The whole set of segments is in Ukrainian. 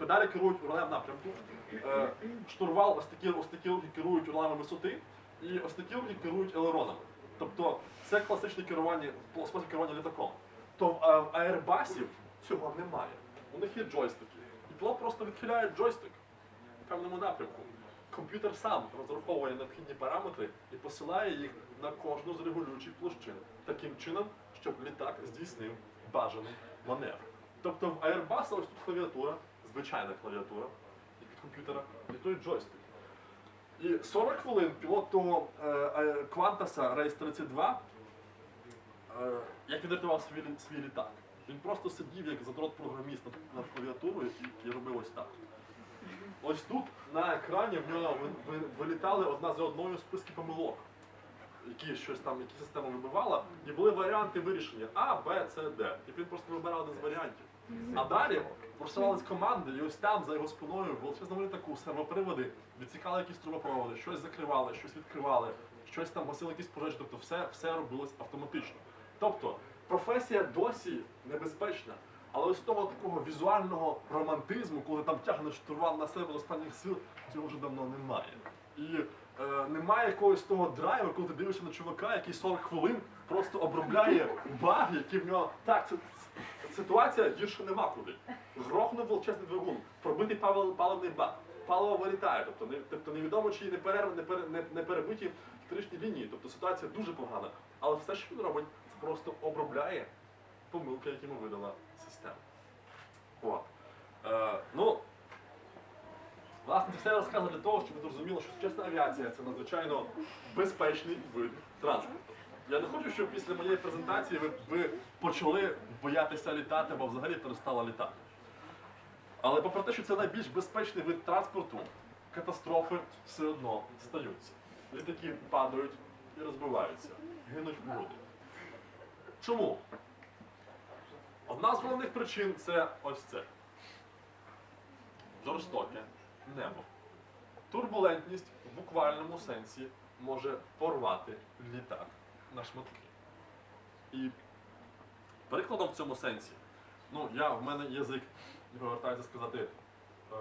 педалі керують рулем напрямку, е, штурвал, ось такі, ось такі руки керують рулами висоти, і ось такі руки керують елеронами. Тобто це класичне керування, спосіб керування літаком. То в, е, аербасів цього немає. У них є джойстики. І пілот просто відхиляє джойстик в певному напрямку. Комп'ютер сам розраховує необхідні параметри і посилає їх на кожну з регулюючих площин таким чином, щоб літак здійснив бажаний маневр. Тобто в Airbus ось тут клавіатура, звичайна клавіатура від комп'ютера, і той джойстик. І 40 хвилин пілот того Квантаса Рейс 32, е, як він рятував свій, свій літак. Він просто сидів як задрот програміст над, клавіатурою і, і робив ось так. Ось тут на екрані в нього ви- ви- вилітали одна за одною списки помилок, які щось там, які система вибивала, і були варіанти вирішення А, Б, С, Д. І він просто вибирав один з варіантів. А далі просувались команди, і ось там за його спиною в величезному літаку сервоприводи відсікали якісь трубопроводи, щось закривали, щось відкривали, щось там гасили якісь пожежі, тобто все, все робилось автоматично. Тобто професія досі небезпечна, але ось того такого візуального романтизму, коли там тягнеш штурвал на себе з останніх сил, цього вже давно немає. І е, немає якогось того драйву, коли ти дивишся на чувака, який 40 хвилин просто обробляє баги, які в нього. Так, це- ситуація гірше нема куди. Грохнув величезний двигун, пробитий паливний бак, паливо вилітає. Тобто, не, тобто невідомо, чи не, перер, не, пере- не, не перебиті вторичні лінії. Тобто ситуація дуже погана. Але все, що він робить, це просто обробляє помилки, які йому видала система. От. Е, ну, Власне, це все я розказую для того, щоб ви зрозуміли, що сучасна авіація це надзвичайно безпечний вид транспорту. Я не хочу, щоб після моєї презентації ви, ви почали боятися літати або взагалі перестали літати. Але попри те, що це найбільш безпечний вид транспорту, катастрофи все одно стаються. Літаки падають і розбиваються, гинуть люди. Чому? Одна з головних причин це ось це. Жорстоке небо. Турбулентність в буквальному сенсі може порвати літак на шматки. І прикладом в цьому сенсі, ну я в мене язик повертається сказати е,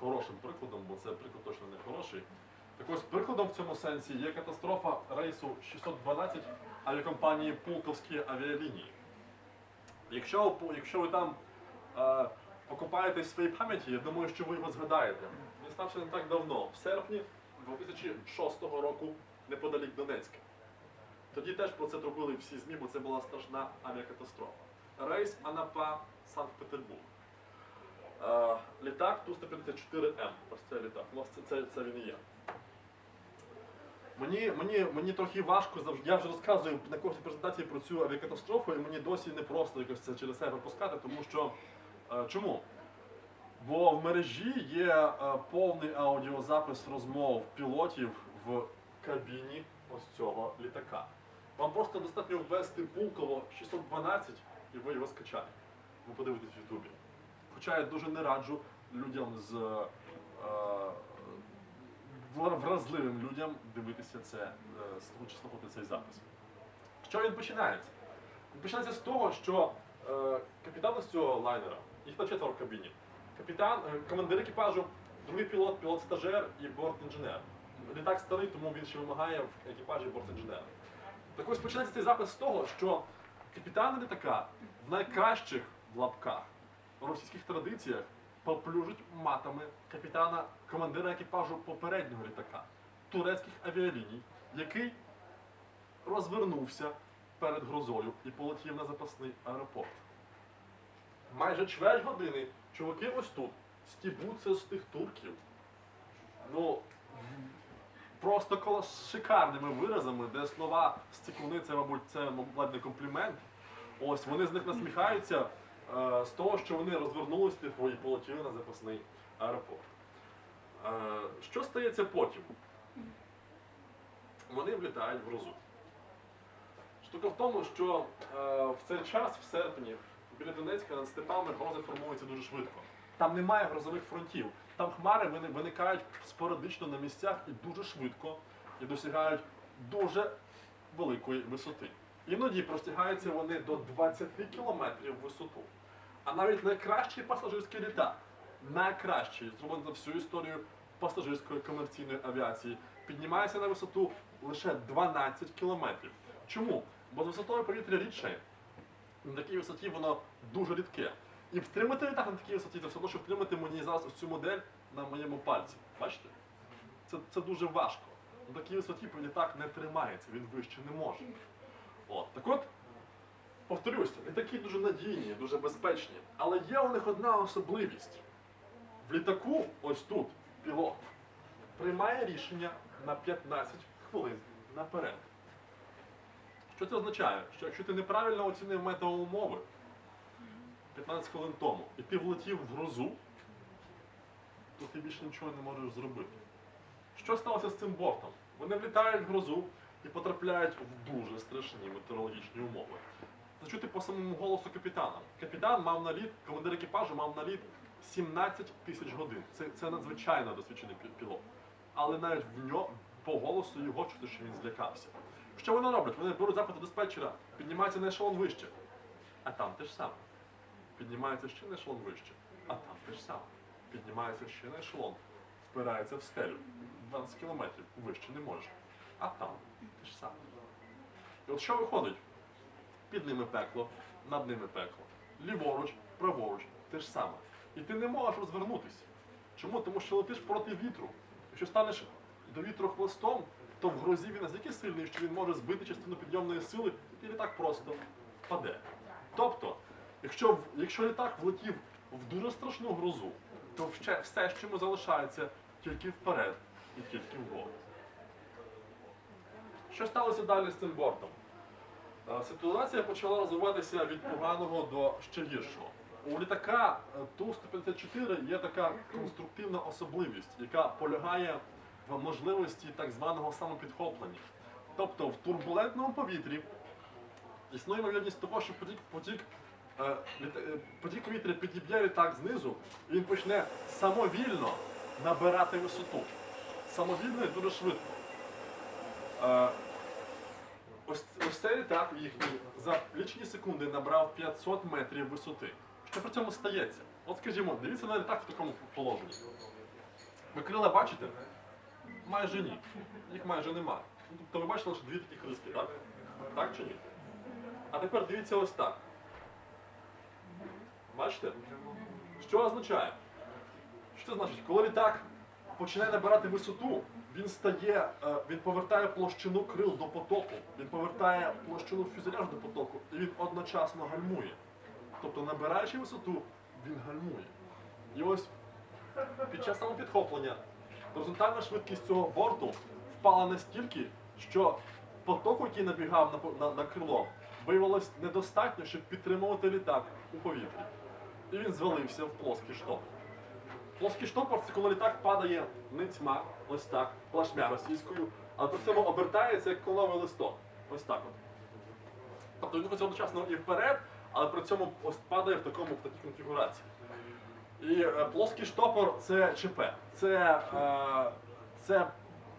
хорошим прикладом, бо це приклад точно не хороший. Так ось прикладом в цьому сенсі є катастрофа рейсу 612 авіакомпанії Пулковські авіалінії. Якщо, якщо ви там е, покопаєтесь в своїй пам'яті, я думаю, що ви його згадаєте. Він стався не так давно, в серпні 2006 року, неподалік Донецька. Тоді теж про це зробили всі ЗМІ, бо це була страшна авіакатастрофа. Рейс Анапа Санкт-Петербург. Е, літак Ту-154М. Ось цей літак. Ось це, це, це він і є. Мені, мені, мені трохи важко завжди. Я вже розказую на кожній презентації про цю авіакатастрофу, і мені досі не просто якось це через себе пропускати, тому що е, чому? Бо в мережі є е, повний аудіозапис розмов пілотів в кабіні ось цього літака. Вам просто достатньо ввести Пулково 612 і ви його скачаєте. Ви подивитесь в Ютубі. Хоча я дуже не раджу людям з е, вразливим людям дивитися це, е, слух- слухати цей запис. Що він починається? Він починається з того, що е, капітан із цього лайнера, їх на четверо в кабіні. Капітан, е, командир екіпажу, другий пілот, пілот-стажер і борт-інженер. Літак старий, тому він ще вимагає в екіпажі борт-інженера. Так ось починається цей запис з того, що капітани літака в найкращих в лапках російських традиціях поплюжить матами капітана, командира екіпажу попереднього літака турецьких авіаліній, який розвернувся перед грозою і полетів на запасний аеропорт. Майже чверть години чуваки ось тут стібуться з тих турків. Ну, просто коло шикарними виразами, де слова стікуни, це, мабуть, це, мабуть, не комплімент. Ось вони з них насміхаються е, з того, що вони розвернулись типу, і полетіли на запасний аеропорт. Е, що стається потім? Вони влітають в грозу. Штука в тому, що е, в цей час, в серпні, біля Донецька над степами грози формуються дуже швидко. Там немає грозових фронтів. Там хмари вони виникають спорадично на місцях і дуже швидко і досягають дуже великої висоти. Іноді простягаються вони до 20 кілометрів висоту. А навіть найкращий пасажирський літак найкращий, зроблений за всю історію пасажирської комерційної авіації, піднімається на висоту лише 12 кілометрів. Чому? Бо з висотою повітря рідше. На такій висоті воно дуже рідке. І втримати літак на такій висоті, це все одно, що втримати мені зараз ось цю модель на моєму пальці. Бачите? Це, це дуже важко. На такій висоті літак не тримається, він вище не може. От. Так от, повторюся, літаки дуже надійні, дуже безпечні. Але є у них одна особливість. В літаку, ось тут, пілот, приймає рішення на 15 хвилин наперед. Що це означає? Що якщо ти неправильно оцінив метеоумови 15 хвилин тому, і ти влетів в грозу, то ти більше нічого не можеш зробити. Що сталося з цим бортом? Вони влітають в грозу і потрапляють в дуже страшні метеорологічні умови. Зачути по самому голосу капітана. Капітан мав наліт, командир екіпажу мав наліт 17 тисяч годин. Це, це надзвичайно досвідчений пілот. Але навіть в нього по голосу його чути, що він злякався. Що вони роблять? Вони беруть запит диспетчера, піднімаються на ешелон вище. А там те ж саме. Піднімається ще на ешелон вище. А там те ж саме. Піднімається ще на ешелон. Впирається в стелю. 20 кілометрів вище не може. А там те ж саме. І от що виходить? Під ними пекло, над ними пекло. Ліворуч, праворуч, те ж саме. І ти не можеш розвернутися. Чому? Тому що летиш проти вітру. Якщо станеш до вітру хвостом, то в грозі він настільки сильний, що він може збити частину підйомної сили, і літак просто впаде. Тобто, якщо, якщо літак влетів в дуже страшну грозу, то все, все, що йому залишається, тільки вперед і тільки вгору. Що сталося далі з цим бортом? Е, Ситуація почала розвиватися від поганого до ще гіршого. У літака е, Ту-154 є така конструктивна особливість, яка полягає в можливості так званого самопідхоплення. Тобто в турбулентному повітрі існує ймовірність того, що потік, потік, потік повітря підіб'є літак знизу, і він почне самовільно набирати висоту. Самовільно і дуже швидко. Е, Ось, ось цей літак їхній за лічені секунди набрав 500 метрів висоти. Що при цьому стається? От скажімо, дивіться на літак в такому положенні. Ви крила бачите? Майже ні. Їх майже немає. Тобто ви бачите лише дві таких риски, так? Так чи ні? А тепер дивіться ось так. Бачите? Що означає? Що значить? Коли літак починає набирати висоту, він стає, е, він повертає площину крил до потоку, він повертає площину фюзеляжу до потоку, і він одночасно гальмує. Тобто, набираючи висоту, він гальмує. І ось під час самопідхоплення горизонтальна швидкість цього борту впала настільки, що потоку, який набігав на, на, на крило, виявилось недостатньо, щоб підтримувати літак у повітрі. І він звалився в плоский штовх. Плоский штопор це коли літак падає ницьма, ось так, плашмя російською, але при цьому обертається як коловий листок. Ось так от. Тобто він рухається одночасно і вперед, але при цьому ось падає в такому в такій конфігурації. І е, плоский штопор це ЧП. Це, е, це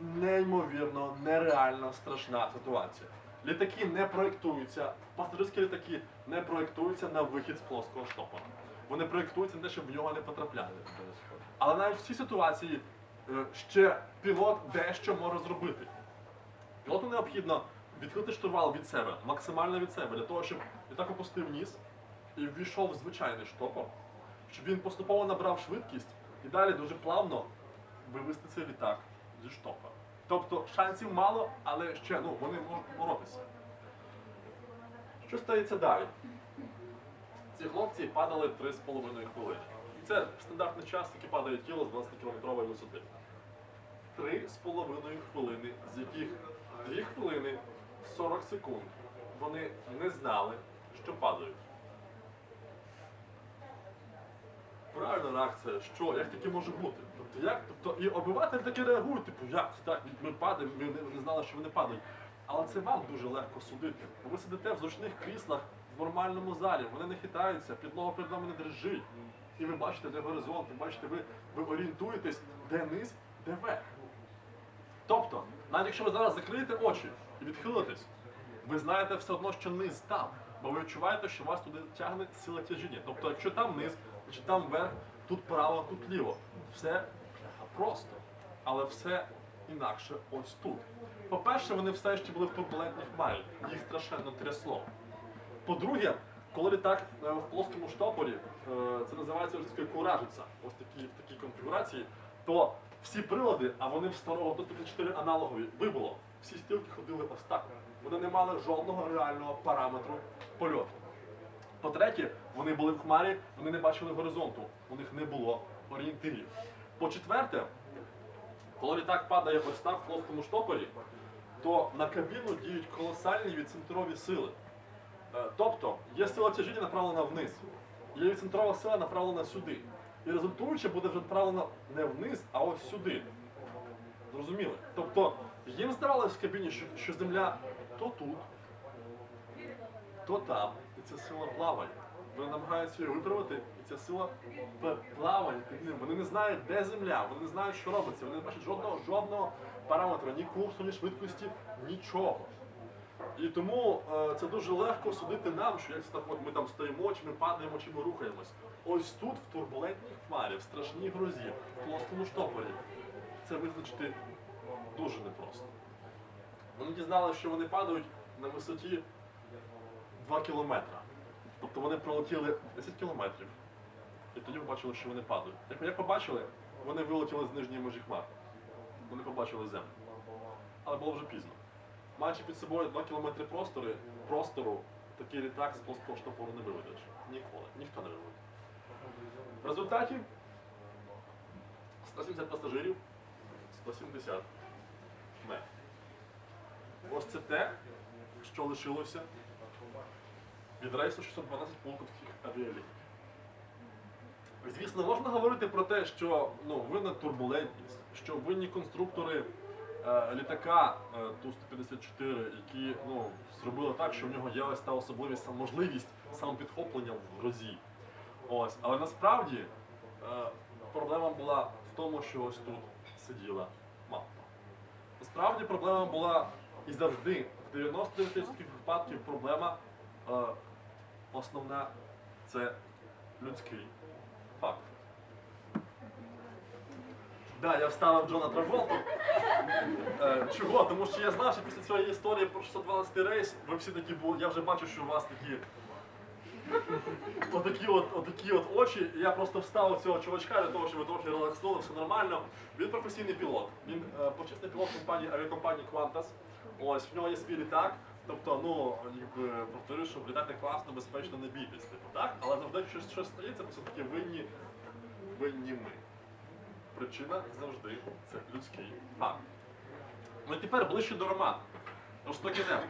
неймовірно, нереально страшна ситуація. Літаки не проєктуються, пасажирські літаки не проєктуються на вихід з плоского штопора. Вони проєктуються на те, щоб в нього не потрапляли. Але навіть в цій ситуації е, ще пілот дещо може зробити. Пілоту необхідно відкрити штурвал від себе, максимально від себе, для того, щоб літак опустив ніс і ввійшов в звичайний штопор, щоб він поступово набрав швидкість і далі дуже плавно вивести цей літак зі штопора. Тобто шансів мало, але ще ну, вони можуть боротися. Що стається далі? Ці хлопці падали 3,5 хвилини. І це стандартний час, який падає тіло з 20-кілометрової висоти. 3,5 хвилини, з яких 2 хвилини 40 секунд вони не знали, що падають. Правильна реакція, що, як таке може бути? Тобто, як? Тобто, і обиватель таки реагують, типу, як це так, ми падаємо, ми не знали, що вони падають. Але це вам дуже легко судити. Ви сидите в зручних кріслах в нормальному залі, вони не хитаються, підлога перед вами не дрижить. І ви бачите, де горизонт, ви бачите, ви, ви орієнтуєтесь, де низ, де верх. Тобто, навіть якщо ви зараз закриєте очі і відхилитесь, ви знаєте все одно, що низ там, бо ви відчуваєте, що вас туди тягне сила тяжіння. Тобто, якщо там низ, чи там верх, тут право, тут ліво. Все просто. Але все інакше ось тут. По-перше, вони все ще були в турбулентній хмарі, їх страшенно трясло. По-друге, коли літак е, в плоскому штопорі, е, це називається російською куражиця, ось такі, в такій конфігурації, то всі прилади, а вони в старого до 54 аналогові, вибуло. Всі стрілки ходили ось так. Вони не мали жодного реального параметру польоту. По-третє, вони були в хмарі, вони не бачили горизонту, у них не було орієнтирів. По-четверте, коли літак падає ось так в плоскому штопорі, то на кабіну діють колосальні відцентрові сили. Е, Тобто є сила тяжіння направлена вниз, є відцентрова сила направлена сюди. І результуюче буде вже направлена не вниз, а ось сюди. Зрозуміли? Тобто їм здавалось в кабіні, що, що земля то тут, то там, і ця сила плаває. Вони намагаються її виправити, і ця сила плаває під ним. Вони не знають, де земля, вони не знають, що робиться, вони не бачать жодного, жодного параметра, ні курсу, ні швидкості, нічого. І тому е, це дуже легко судити нам, що як це так от ми там стоїмо, чи ми падаємо, чи ми рухаємось. Ось тут, в турбулентній хмарі, в страшній грозі, в плоскому штопорі, це визначити дуже непросто. Вони дізналися, що вони падають на висоті 2 кілометра. Тобто вони пролетіли 10 кілометрів. І тоді побачили, що вони падають. Як, як побачили, вони вилетіли з нижньої межі хмар. Вони побачили землю. Але було вже пізно. Маючи під собою 2 кілометри простори, простору, такий літак з плоского не виведеш. Ніколи. Ніхто не виведе. В результаті 170 пасажирів, 170 не. Ось це те, що лишилося від рейсу 612 пунктів авіаліній. Звісно, можна говорити про те, що ну, винна турбулентність, що винні конструктори літака е, Ту-154, які ну, зробили так, що в нього є ось та особливість, можливість самопідхоплення в грозі. Ось. Але насправді е, проблема була в тому, що ось тут сиділа мапа. Насправді проблема була і завжди, в 99% випадків проблема е, основна це людський фактор. Да, я вставив Джона Траволту. Е, чого? Тому що я знав, що після цієї історії про 612 рейс ви всі такі були. Я вже бачу, що у вас такі. Отакі от, отакі от очі. Я просто вставив цього чувачка для того, щоб ви трохи релакснули, все нормально. Він професійний пілот. Він е, почесний пілот компанії авіакомпанії Qantas. Ось в нього є свій літак. Тобто, ну якби повторюю, що літати класно, безпечно, не бійтесь, типу, так? Але завжди щось, щось стається, все таки винні, винні ми. Причина завжди це людський факт. Ну і тепер ближче до роману. Жорстокі землі.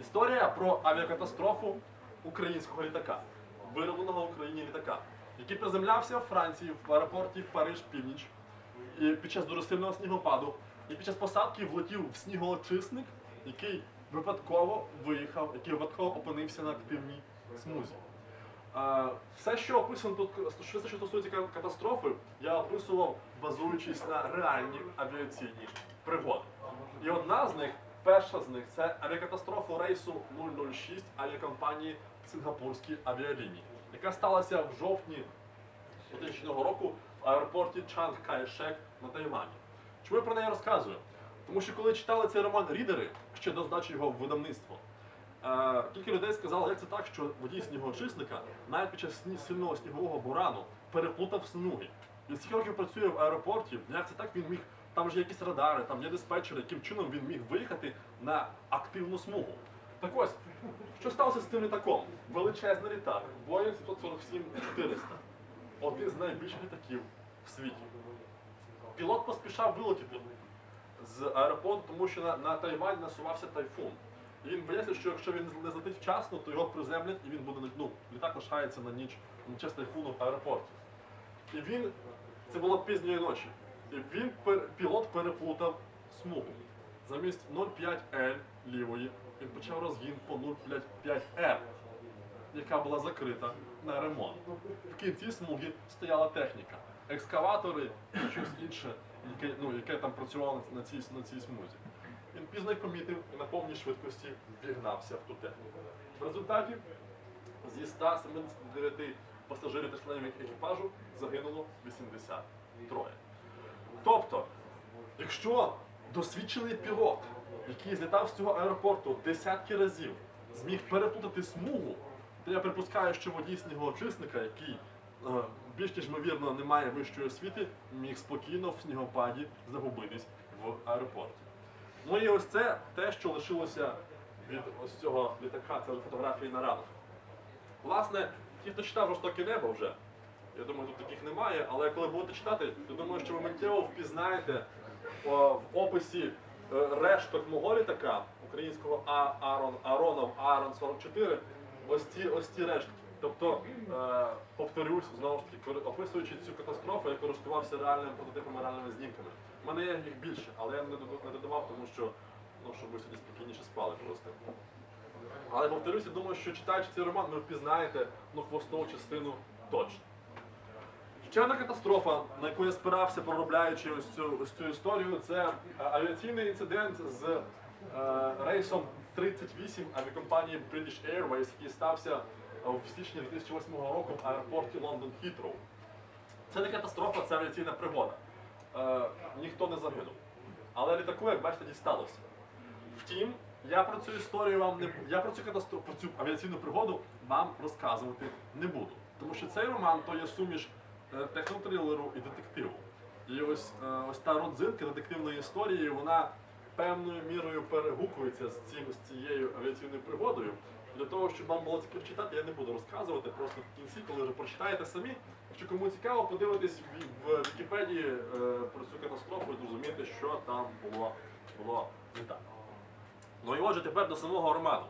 Історія про авіакатастрофу українського літака, виробленого в Україні літака, який приземлявся в Франції в аеропорті Париж Північ і під час дуже сильного снігопаду. І під час посадки влетів в снігоочисник, який випадково виїхав, який випадково опинився на активній смузі. Все, що описано тут, що стосується катастрофи, я описував, базуючись на реальні авіаційні пригоди. І одна з них, перша з них, це авіакатастрофа рейсу 006 авіакомпанії Сингапурські авіалінії, яка сталася в жовтні 2000 року в аеропорті Чанг Кайшек на Тайвані. Чому я про неї розказую? Тому що коли читали цей роман рідери, ще до здачі його видавництво, Е, Кілька людей сказали, як це так, що водій снігоочисника навіть під час сильного снігового бурану переплутав смуги. Він стільки років працює в аеропорті, як це так він міг, там ж є якісь радари, там є диспетчери, яким чином він міг виїхати на активну смугу. Так ось, що сталося з цим літаком? Величезний літак, Boeing 747-400. Один з найбільших літаків в світі. Пілот поспішав вилетіти з аеропорту, тому що на, на Тайвань насувався тайфун. І він боявся, що якщо він не злетить вчасно, то його приземлять і він буде ну, літак лишається на ніч на час тайфуну в аеропорті. І він, це було пізньої ночі. І він пілот переплутав смугу. Замість 0,5L лівої він почав розгін по 0,5R, яка була закрита на ремонт. В кінці смуги стояла техніка, екскаватори і щось інше, яке, ну, яке там працювало на цій, на цій смузі. Він пізно помітив і на повній швидкості вігнався в ту техніку. В результаті зі 179 пасажирів та членів екіпажу загинуло 83. Тобто, якщо досвідчений пілот, який злітав з цього аеропорту десятки разів, зміг переплутати смугу, то я припускаю, що водій снігоочисника, який е, більш ніж ймовірно не має вищої освіти, міг спокійно в снігопаді загубитись в аеропорті. Ну і ось це те, що лишилося від ось цього літака, це вже фотографії на ранок. Власне, ті, хто читав жорстоке небо вже, я думаю, тут таких немає, але коли будете читати, я думаю, що ви миттєво впізнаєте о, в описі е, решток мого літака, українського А Арон Аронов Арон 44, ось ці ось ці рештки. Тобто, е, повторюсь, знову ж таки, описуючи цю катастрофу, я користувався реальними прототипами, реальними знімками. Мене є їх більше, але я не додавав, тому що ну, щоб ви сьогодні спокійніше спали просто. Але повторюся, думаю, що читаючи цей роман, ви впізнаєте ну, хвостову частину точно. Ще одна катастрофа, на яку я спирався, проробляючи ось цю, ось цю історію, це е, авіаційний інцидент з е, рейсом 38 авіакомпанії British Airways, який стався в січні 2008 року в аеропорті Лондон Хітроу. Це не катастрофа, це авіаційна пригода. Е, ніхто не загинув. Але літаку, як бачите, дісталося. Втім, я про цю історію вам не я про цю катастрофу, про цю авіаційну пригоду вам розказувати не буду. Тому що цей роман то є суміш е, технотрилеру і детективу. І ось, е, ось та родзинка детективної історії, вона певною мірою перегукується з цим з цією авіаційною пригодою. Для того, щоб вам було цікаво читати, я не буду розказувати. Просто в кінці, коли вже прочитаєте самі. Якщо кому цікаво, подивитись в, Вікіпедії е, про цю катастрофу і зрозуміти, що там було, було не так. Ну і отже, тепер до самого роману.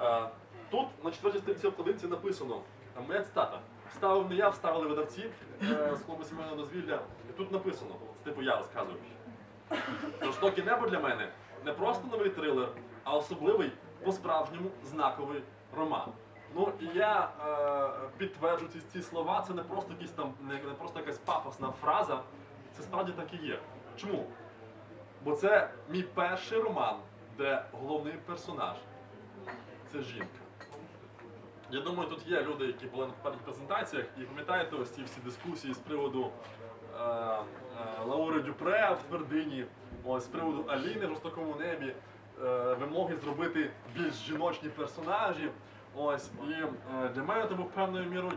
Е, Тут на четвертій сторінці обкладинці написано, моя цитата. Вставив не я, вставили видавці е, з клубу сімейного дозвілля. І тут написано, це типу я розказую. Жорстоке небо для мене не просто новий трилер, а особливий по-справжньому знаковий роман. Ну і я е, підтверджую ці, ці слова, це не просто якісь там, не, не просто якась пафосна фраза, це справді так і є. Чому? Бо це мій перший роман, де головний персонаж це жінка. Я думаю, тут є люди, які були на попередніх презентаціях, і пам'ятаєте ось ці всі дискусії з приводу Лаури Дюпре в твердині, ось з приводу Аліни в жорстокому небі, е, вимоги зробити більш жіночні персонажі. Ось і е, для мене це був певною мірою